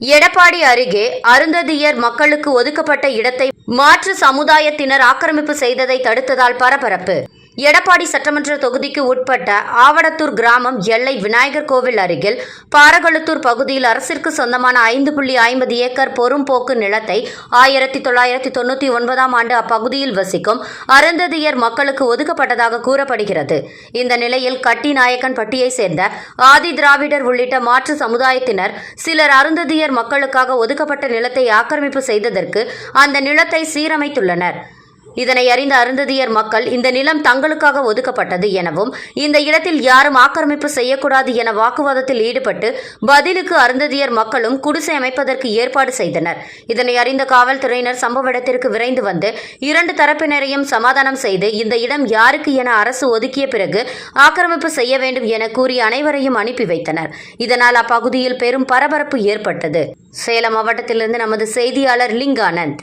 எடப்பாடி அருகே அருந்ததியர் மக்களுக்கு ஒதுக்கப்பட்ட இடத்தை மாற்று சமுதாயத்தினர் ஆக்கிரமிப்பு செய்ததை தடுத்ததால் பரபரப்பு. எடப்பாடி சட்டமன்ற தொகுதிக்கு உட்பட்ட ஆவடத்தூர் கிராமம் எல்லை விநாயகர் கோவில் அருகில் பாரகழுத்தூர் பகுதியில் அரசிற்கு சொந்தமான ஐந்து புள்ளி ஐம்பது ஏக்கர் பொறும்போக்கு நிலத்தை ஆயிரத்தி தொள்ளாயிரத்தி தொண்ணூற்றி ஒன்பதாம் ஆண்டு அப்பகுதியில் வசிக்கும் அருந்ததியர் மக்களுக்கு ஒதுக்கப்பட்டதாக கூறப்படுகிறது. இந்த நிலையில் கட்டிநாயக்கன் பட்டியை சேர்ந்த ஆதி திராவிடர் உள்ளிட்ட மாற்று சமுதாயத்தினர் சிலர் அருந்ததியர் மக்களுக்காக ஒதுக்கப்பட்ட நிலத்தை ஆக்கிரமிப்பு செய்ததற்கு அந்த நிலத்தை சீரமைத்துள்ளனர். இதனை அறிந்த அருந்ததியர் மக்கள் இந்த நிலம் தங்களுக்காக ஒதுக்கப்பட்டது எனவும் இந்த இடத்தில் யாரும் ஆக்கிரமிப்பு செய்யக்கூடாது என வாக்குவாதத்தில் ஈடுபட்டு பதிலுக்கு அருந்ததியர் மக்களும் குடிசை அமைப்பதற்கு ஏற்பாடு செய்தனர். இதனை அறிந்த காவல்துறையினர் சம்பவ இடத்திற்கு விரைந்து வந்து இரண்டு தரப்பினரையும் சமாதானம் செய்து இந்த இடம் யாருக்கு என அரசு ஒதுக்கிய பிறகு ஆக்கிரமிப்பு செய்ய வேண்டும் என கூறி அனைவரையும் அனுப்பி வைத்தனர். இதனால் அப்பகுதியில் பெரும் பரபரப்பு ஏற்பட்டது. சேலம் மாவட்டத்திலிருந்து நமது செய்தியாளர் லிங்கானந்த்.